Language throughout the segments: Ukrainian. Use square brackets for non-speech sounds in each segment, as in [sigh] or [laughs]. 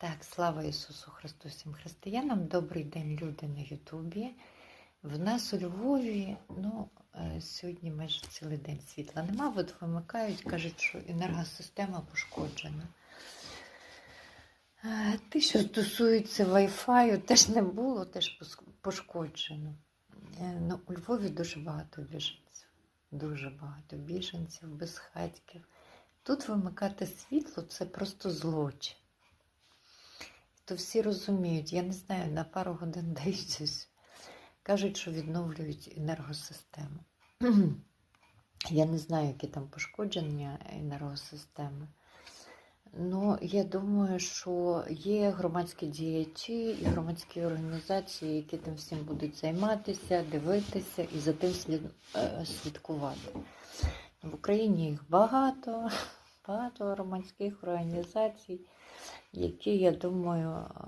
Так, слава Ісусу Христу всім християнам. Добрий день, люди на Ютубі. В нас у Львові, ну, е, сьогодні майже цілий день світла нема. От вимикають, кажуть, що енергосистема пошкоджена. Е, Те, що стосується Wi-Fi, теж не було, теж пошкоджено. Е, Ну, у Львові дуже багато біженців. Дуже багато біженців, безхатьків. Тут вимикати світло це просто злочин. То всі розуміють, я не знаю, на пару годин [laughs] дають. Кажуть, що відновлюють енергосистему. [clears throat] Я не знаю, які там пошкодження енергосистеми. Ну, я думаю, що є громадські діячі і громадські організації, які тим всім будуть займатися, дивитися і за тим е, слідкувати. В Україні їх багато, багато громадських організацій, які, я думаю, е,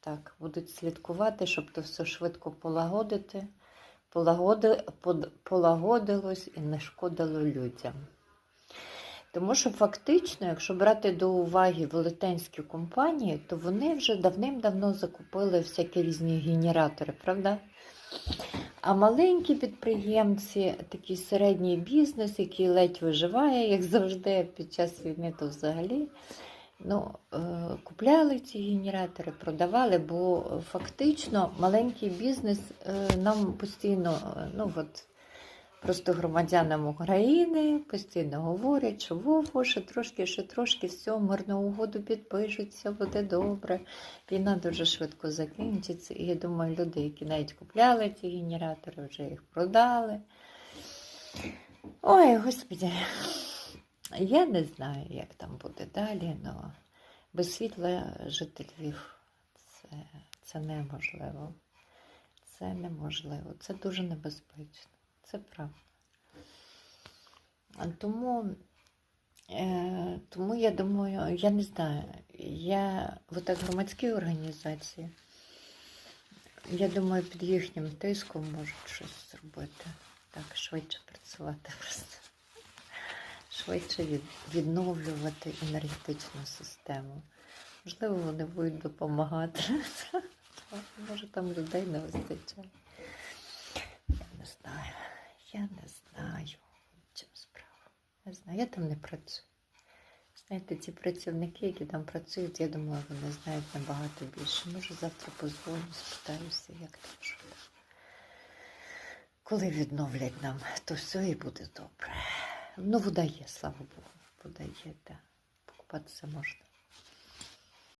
так, будуть слідкувати, щоб то все швидко полагодити, полагоди, полагодилось і не шкодило людям. Тому що фактично, якщо брати до уваги велетенські компанії, то вони вже давним-давно закупили всякі різні генератори, правда? А маленькі підприємці, такий середній бізнес, який ледь виживає, як завжди, під час війни, то взагалі ну, е, купляли ці генератори, продавали, бо фактично маленький бізнес е, нам постійно, е, ну от. Просто громадянам України постійно говорять, що во, ще трошки, ще трошки, все, мирну угоду підпишуться, буде добре. Війна дуже швидко закінчиться. І я думаю, люди, які навіть купляли ці генератори, вже їх продали. Ой, господи, я не знаю, як там буде далі, але без світла жити Львів це, це неможливо. Це неможливо, це дуже небезпечно. Це правда. Тому, е, тому я думаю, я не знаю, я в так громадські організації, я думаю, під їхнім тиском можуть щось зробити. Так, швидше працювати просто. Швидше від, відновлювати енергетичну систему. Можливо, вони будуть допомагати. [laughs] Може, там людей не вистачає. Я не знаю. Я не знаю, в чим справа. Не знаю, я там не працюю. Знаєте, ці працівники, які там працюють, я думаю, вони знають набагато більше. Може, завтра позвоню, спитаюся, як там що там. Коли відновлять нам, то все і буде добре. Ну, вода є, слава Богу. Вода є, так. Покупатися можна.